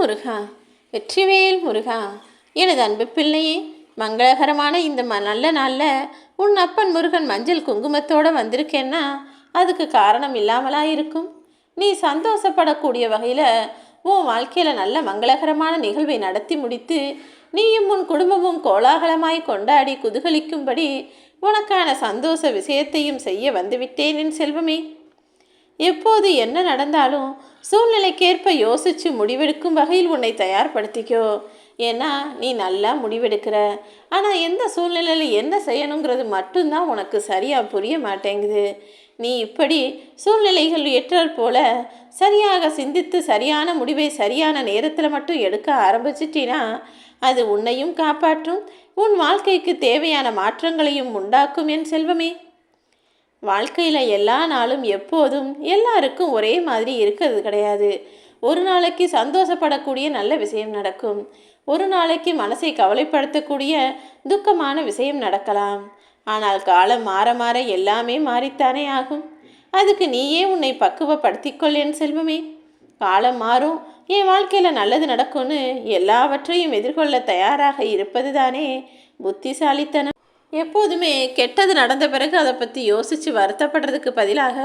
முருகா வெற்றிவேல் முருகா. எனது அன்பு பிள்ளையே மங்களகரமான இந்த ம நல்ல நாளில் உன் அப்பன் முருகன் மஞ்சள் குங்குமத்தோடு வந்திருக்கேன்னா அதுக்கு காரணம் இல்லாமலா இருக்கும்? நீ சந்தோஷப்படக்கூடிய வகையில் உன் வாழ்க்கையில் நல்ல மங்களகரமான நிகழ்வை நடத்தி முடித்து நீயும் உன் குடும்பமும் கோலாகலமாய் கொண்டாடி குதூகலிக்கும்படி உனக்கான சந்தோஷ விஷயத்தையும் செய்ய வந்துவிட்டேன் என் செல்வமே. எப்போது என்ன நடந்தாலும் சூழ்நிலைக்கேற்ப யோசித்து முடிவெடுக்கும் வகையில் உன்னை தயார்படுத்திக்கோ. ஏன்னா நீ நல்லா முடிவெடுக்கிற. ஆனால் எந்த சூழ்நிலையில் என்ன செய்யணுங்கிறது மட்டும்தான் உனக்கு சரியாக புரிய மாட்டேங்குது. நீ இப்படி சூழ்நிலைகள் ஏற்றால் போல சரியாக சிந்தித்து சரியான முடிவை சரியான நேரத்தில் மட்டும் எடுக்க ஆரம்பிச்சிட்டினா அது உன்னையும் காப்பாற்றும் உன் வாழ்க்கைக்கு தேவையான மாற்றங்களையும் உண்டாக்கும் என் செல்வமே. வாழ்க்கையில் எல்லா நாளும் எப்போதும் எல்லாருக்கும் ஒரே மாதிரி இருக்கிறது கிடையாது. ஒரு நாளைக்கு சந்தோஷப்படக்கூடிய நல்ல விஷயம் நடக்கும். ஒரு நாளைக்கு மனசை கவலைப்படுத்தக்கூடிய துக்கமான விஷயம் நடக்கலாம். ஆனால் காலம் மாற மாற எல்லாமே மாறித்தானே ஆகும். அதுக்கு நீயே உன்னை பக்குவப்படுத்திக்கொள் என் செல்வமே. காலம் மாறும். என் வாழ்க்கையில் நல்லது நடக்கும்னு எல்லாவற்றையும் எதிர்கொள்ள தயாராக இருப்பது தானே புத்திசாலித்தனம். எப்போதுமே கெட்டது நடந்த பிறகு அதை பற்றி யோசித்து வருத்தப்படுறதுக்கு பதிலாக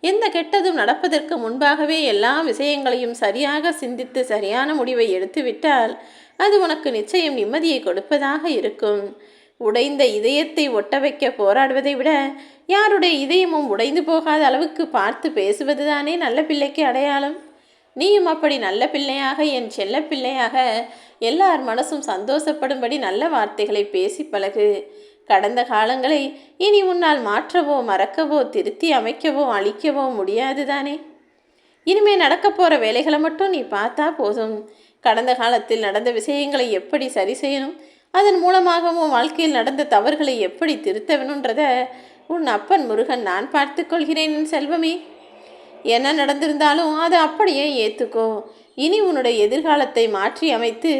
எந்த கெட்டதும் நடப்பதற்கு முன்பாகவே எல்லா விஷயங்களையும் சரியாக சிந்தித்து சரியான முடிவை எடுத்துவிட்டால் அது உனக்கு நிச்சயம் நிம்மதியை கொடுப்பதாக இருக்கும். உடைந்த இதயத்தை ஒட்ட வைக்க போராடுவதை விட யாருடைய இதயமும் உடைந்து போகாத அளவுக்கு பார்த்து பேசுவது தானே நல்ல பிள்ளைக்கு அடையாளம்? நீயும் அப்படி நல்ல பிள்ளையாக என் செல்ல பிள்ளையாக எல்லார் மனசும் சந்தோஷப்படும்படி நல்ல வார்த்தைகளை பேசி பழகு. கடந்த காலங்களை இனி உன்னால் மாற்றவோ மறக்கவோ திருத்தி அமைக்கவோ அழிக்கவோ முடியாது தானே. இனிமே நடக்க போகிற வேலைகளை மட்டும் நீ பார்த்தா போதும். கடந்த காலத்தில் நடந்த விஷயங்களை எப்படி சரி செய்யணும்? அதன் மூலமாகவும் வாழ்க்கையில் நடந்த தவறுகளை எப்படி திருத்த வேணுன்றத உன் அப்பன் முருகன் நான் பார்த்து கொள்கிறேன் செல்வமே. என்ன நடந்திருந்தாலும் அதை அப்படியே ஏற்றுக்கோ இனி உன்னுடைய எதிர்காலத்தை மாற்றி அமைத்து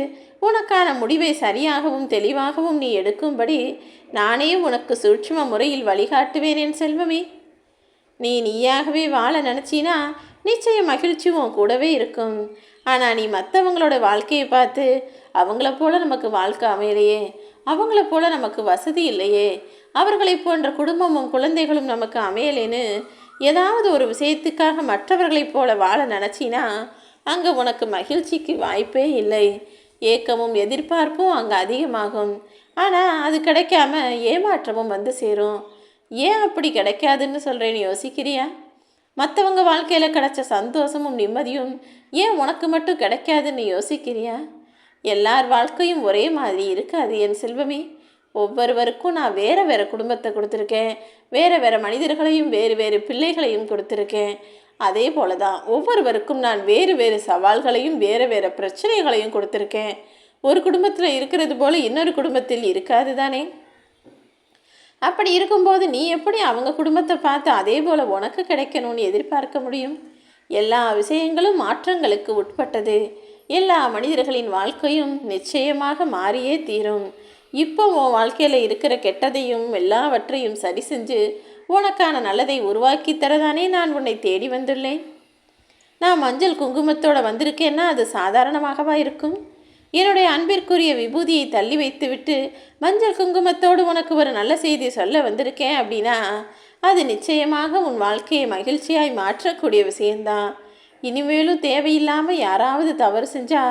உனக்கான முடிவை சரியாகவும் தெளிவாகவும் நீ எடுக்கும்படி நானே உனக்கு சூட்சும முறையில் வழிகாட்டுவேன் என் செல்வமே. நீ நீயாகவே வாழ நினச்சினா நிச்சயம் மகிழ்ச்சி உன் கூடவே இருக்கும். ஆனால் நீ மற்றவங்களோட வாழ்க்கையை பார்த்து அவங்கள போல நமக்கு வாழ்க்கை அமையலையே. அவங்கள போல நமக்கு வசதி இல்லையே. அவர்களைப் போன்ற குடும்பமும் குழந்தைகளும் நமக்கு அமையலேன்னு ஏதாவது ஒரு விஷயத்துக்காக மற்றவர்களைப் போல வாழ நினச்சினா அங்கே உனக்கு மகிழ்ச்சிக்கு வாய்ப்பே இல்லை. ஏக்கமும் எதிர்பார்ப்பும் அங்கே அதிகமாகும். ஆனால் அது கிடைக்காம ஏமாற்றமும் வந்து சேரும். ஏன் அப்படி கிடைக்காதுன்னு சொல்கிறேன்னு யோசிக்கிறியா? மற்றவங்க வாழ்க்கையில் கிடைச்ச சந்தோஷமும் நிம்மதியும் ஏன் உனக்கு மட்டும் கிடைக்காதுன்னு யோசிக்கிறியா? எல்லார் வாழ்க்கையும் ஒரே மாதிரி இருக்காது என் செல்வமே. ஒவ்வொருவருக்கும் நான் வேறு வேறு குடும்பத்தை கொடுத்துருக்கேன். வேறு வேறு மனிதர்களையும் வேறு வேறு பிள்ளைகளையும் கொடுத்துருக்கேன். அதே போல தான் ஒவ்வொருவருக்கும் நான் வேறு வேறு சவால்களையும் வேறு வேறு பிரச்சனைகளையும் கொடுத்துருக்கேன். ஒரு குடும்பத்தில் இருக்கிறது போல இன்னொரு குடும்பத்தில் இருக்காது தானே? அப்படி இருக்கும்போது நீ எப்படி அவங்க குடும்பத்தை பார்த்து அதே போல் உனக்கு கிடைக்கணும்னு எதிர்பார்க்க முடியும்? எல்லா விஷயங்களும் மாற்றங்களுக்கு உட்பட்டது. எல்லா மனிதர்களின் வாழ்க்கையும் நிச்சயமாக மாறியே தீரும். இப்போ உன் வாழ்க்கையில் இருக்கிற கெட்டதையும் எல்லாவற்றையும் சரி செஞ்சு உனக்கான நல்லதை உருவாக்கி தரதானே நான் உன்னை தேடி வந்துள்ளேன். நான் மஞ்சள் குங்குமத்தோடு வந்திருக்கேன்னா அது சாதாரணமாகவா இருக்கும்? என்னுடைய அன்பிற்குரிய விபூதியை தள்ளி வைத்துவிட்டு மஞ்சள் குங்குமத்தோடு உனக்கு ஒரு நல்ல செய்தி சொல்ல வந்திருக்கேன் அப்படின்னா அது நிச்சயமாக உன் வாழ்க்கையை மகிழ்ச்சியாய் மாற்றக்கூடிய விஷயந்தான் இனிமேலும் தேவையில்லாமல் யாராவது தவறு செஞ்சா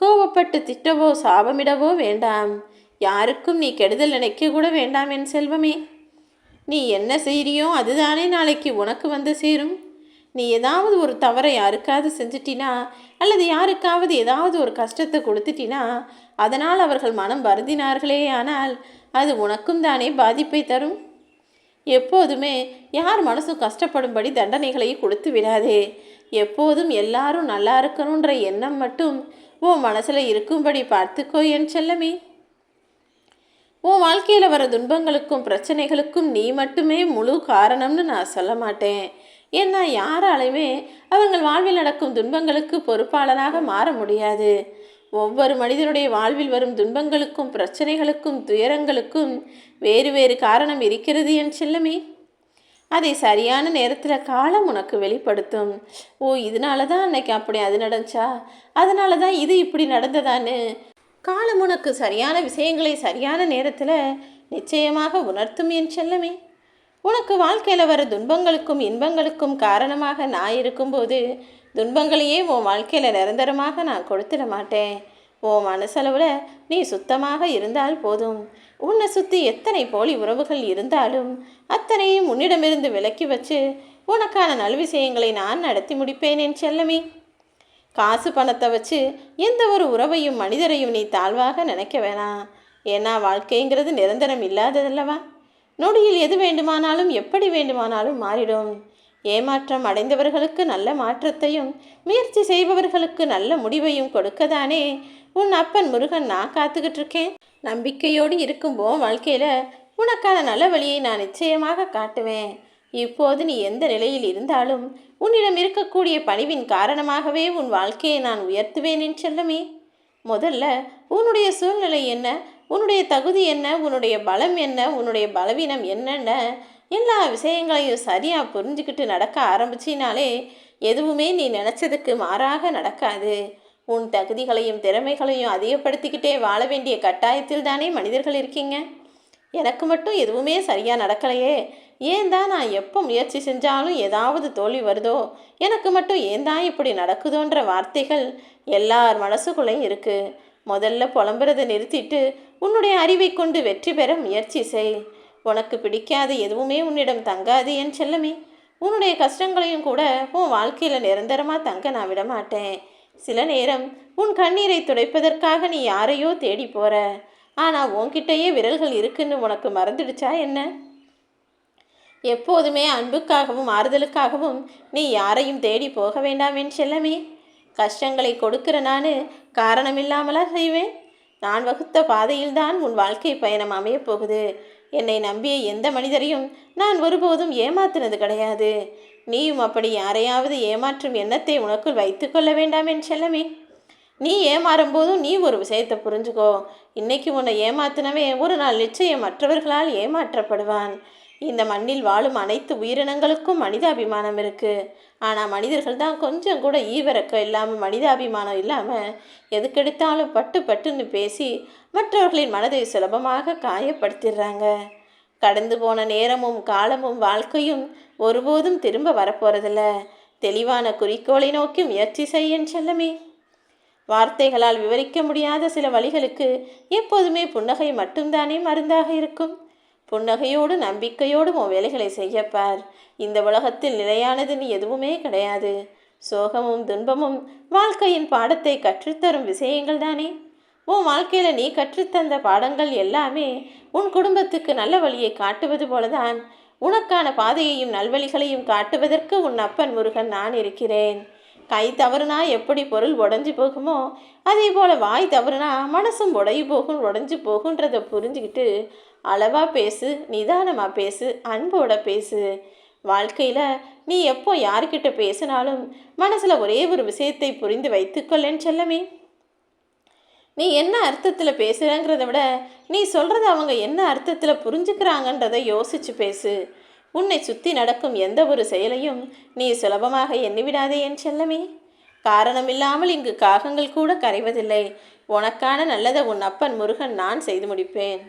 கோவப்பட்டு திட்டவோ சாபமிடவோ வேண்டாம். யாருக்கும் நீ கெடுதல் நினைக்க கூட வேண்டாம் என் செல்வமே. நீ என்ன செய்கிறியோ அதுதானே நாளைக்கு உனக்கு வந்து சேரும். நீ ஏதாவது ஒரு தவறை யாருக்காவது செஞ்சிட்டினா அல்லது யாருக்காவது ஏதாவது ஒரு கஷ்டத்தை கொடுத்துட்டினா அதனால் அவர்கள் மனம் வருந்தினார்களே ஆனால் அது உனக்கும் தானே பாதிப்பை தரும். எப்போதுமே யார் மனசும் கஷ்டப்படும்படி தண்டனைகளை கொடுத்து விடாதே. எப்போதும் எல்லாரும் நல்லா இருக்கணுன்ற எண்ணம் மட்டும் உன் மனசில் இருக்கும்படி பார்த்துக்கோ என் செல்லமே. உன் வாழ்க்கையில் வர துன்பங்களுக்கும் பிரச்சனைகளுக்கும் நீ மட்டுமே முழு காரணம்னு நான் சொல்ல மாட்டேன். ஏன்னா யாராலையுமே அவங்கள் வாழ்வில் நடக்கும் துன்பங்களுக்கு பொறுப்பாளராக மாற முடியாது. ஒவ்வொரு மனிதனுடைய வாழ்வில் வரும் துன்பங்களுக்கும் பிரச்சனைகளுக்கும் துயரங்களுக்கும் வேறு வேறு காரணம் இருக்கிறது என் செல்லமே. அதை சரியான நேரத்தில் காலம் உனக்கு வெளிப்படுத்தும். ஓ இதனால தான் அன்னைக்கு அப்படி அது நடந்துச்சா? அதனால தான் இது இப்படி நடந்ததான்னு காலம் உனக்கு சரியான விஷயங்களை சரியான நேரத்தில் நிச்சயமாக உணர்த்தும் என் செல்லமே. உனக்கு வாழ்க்கையில் வர துன்பங்களுக்கும் இன்பங்களுக்கும் காரணமாக நான் இருக்கும்போது துன்பங்களையே உன் வாழ்க்கையில் நிரந்தரமாக நான் கொடுத்துட மாட்டேன். உன் மனசளவில் நீ சுத்தமாக இருந்தால் போதும். உன்னை சுற்றி எத்தனை போலி உறவுகள் இருந்தாலும் அத்தனையும் உன்னிடமிருந்து விலக்கி வச்சு உனக்கான நல் விஷயங்களை நான் நடத்தி முடிப்பேன் என் செல்லமே. காசு பணத்தை வச்சு எந்த ஒரு உறவையும் மனிதரையும் நீ தாழ்வாக நினைக்க வேணாம். ஏன்னா வாழ்க்கைங்கிறது நிரந்தரம் இல்லாததல்லவா? நொடியில் எது வேண்டுமானாலும் எப்படி வேண்டுமானாலும் மாறிடும். ஏமாற்றம் அடைந்தவர்களுக்கு நல்ல மாற்றத்தையும் முயற்சி செய்பவர்களுக்கு நல்ல முடிவையும் கொடுக்கதானே? உன் அப்பன் முருகன் நான் காத்துக்கிட்டு இருக்கேன் நம்பிக்கையோடு இருக்கும்போ வாழ்க்கையில் உனக்கான நல்ல வழியை நான் நிச்சயமாக காட்டுவேன். இப்போது நீ எந்த நிலையில் இருந்தாலும் உன்னிடம் இருக்கக்கூடிய பணிவின் காரணமாகவே உன் வாழ்க்கையை நான் உயர்த்துவேன் என் செல்லமே. முதல்ல உன்னுடைய சூழ்நிலை என்ன? உன்னுடைய தகுதி என்ன? உன்னுடைய பலம் என்ன? உன்னுடைய பலவீனம் என்னென்ன? எல்லா விஷயங்களையும் சரியாக புரிஞ்சுக்கிட்டு நடக்க ஆரம்பிச்சினாலே எதுவுமே நீ நினச்சதுக்கு மாறாக நடக்காது. உன் தகுதிகளையும் திறமைகளையும் அதிகப்படுத்திக்கிட்டே வாழ வேண்டிய கட்டாயத்தில் தானே மனிதர்கள் இருக்கீங்க? எனக்கு மட்டும் எதுவுமே சரியாக நடக்கலையே. ஏன் தான் நான் எப்போ முயற்சி செஞ்சாலும் ஏதாவது தோல்வி வருதோ? எனக்கு மட்டும் ஏன் தான் இப்படி நடக்குதோன்ற வார்த்தைகள் எல்லார் மனசுக்குள்ளேயும் இருக்குது முதல்ல புலம்புறதை நிறுத்திட்டு உன்னுடைய அறிவை கொண்டு வெற்றி பெற முயற்சி செய். உனக்கு பிடிக்காத எதுவுமே உன்னிடம் தங்காது என் செல்லமே. உன்னுடைய கஷ்டங்களையும் கூட உன் வாழ்க்கையில் நிரந்தரமாக தங்க நான் விட மாட்டேன் சில நேரம் உன் கண்ணீரை துடைப்பதற்காக நீ யாரையோ தேடி போகிற ஆனால் உன்கிட்டயே விரல்கள் இருக்குன்னு உனக்கு மறந்துடுச்சா என்ன? எப்போதுமே அன்புக்காகவும் ஆறுதலுக்காகவும் நீ யாரையும் தேடி போக வேண்டாம் என் செல்லமே. கஷ்டங்களை கொடுக்கிற நான் காரணமில்லாமலா செய்வேன். நான் வகுத்த பாதையில்தான் உன் வாழ்க்கை பயணம் அமையப் போகுது. என்னை நம்பிய எந்த மனிதரையும் நான் ஒருபோதும் ஏமாத்தினது கிடையாது. நீயும் அப்படி யாரையாவது ஏமாற்றும் எண்ணத்தை உனக்குள் வைத்துக்கொள்ள வேண்டாம் என் செல்லமே. நீ ஏமாறும் போதும் நீ ஒரு விஷயத்தை புரிஞ்சுக்கோ. இன்னைக்கு உன்னை ஏமாத்தினவே ஒரு நாள் நிச்சயம் மற்றவர்களால் ஏமாற்றப்படுவான். இந்த மண்ணில் வாழும் அனைத்து உயிரினங்களுக்கும் மனிதாபிமானம் இருக்குது ஆனால் மனிதர்கள் தான் கொஞ்சம் கூட ஈவிரக்கம் இல்லாமல் மனிதாபிமானம் இல்லாமல் எதுக்கெடுத்தாலும் பட்டு பட்டுன்னு பேசி மற்றவர்களின் மனதை சுலபமாக காயப்படுத்திடுறாங்க. கடந்து போன நேரமும் காலமும் வாழ்க்கையும் ஒருபோதும் திரும்ப வரப்போகிறதில்ல தெளிவான குறிக்கோளை நோக்கி முயற்சி செய்யன் செல்லமே. வார்த்தைகளால் விவரிக்க முடியாத சில வழிகளுக்கு எப்போதுமே புன்னகை மட்டும்தானே மருந்தாக இருக்கும். புன்னகையோடு நம்பிக்கையோடு உன் வேலைகளை செய்யப்பார். இந்த உலகத்தில் நிலையானதுன்னு எதுவுமே கிடையாது. சோகமும் துன்பமும் வாழ்க்கையின் பாடத்தை கற்றுத்தரும் விஷயங்கள் தானே உன் வாழ்க்கையில் நீ கற்றுத்தந்த பாடங்கள் எல்லாமே உன் குடும்பத்துக்கு நல்ல வழியை காட்டுவது போலதான். உனக்கான பாதையையும் நல்வழிகளையும் காட்டுவதற்கு உன் அப்பன் முருகன் நான் இருக்கிறேன். கை தவறுனா எப்படி பொருள் உடஞ்சி போகுமோ அதே போல் வாய் தவறுனா மனசும் உடையு போகும் உடஞ்சி போகுன்றதை புரிஞ்சுக்கிட்டு அளவாக பேசு நிதானமாக பேசு அன்போட பேசு. வாழ்க்கையில் நீ எப்போ யார்கிட்ட பேசினாலும் மனசில் ஒரே ஒரு விஷயத்தை புரிந்து வைத்துக்கொள்ளேன்னு செல்லமே. நீ என்ன அர்த்தத்தில் பேசுகிறேங்கிறத விட நீ சொல்கிறத அவங்க என்ன அர்த்தத்தில் புரிஞ்சுக்கிறாங்கன்றதை யோசித்து பேசு. உன்னை சுற்றி நடக்கும் எந்த ஒரு செயலையும் நீ சுலபமாக எண்ணிவிடாதே என் செல்லமே. காரணமில்லாமல் இங்கு காகங்கள் கூட கரைவதில்லை. உனக்கான நல்லதை உன் அப்பன் முருகன் நான் செய்து முடிப்பேன்.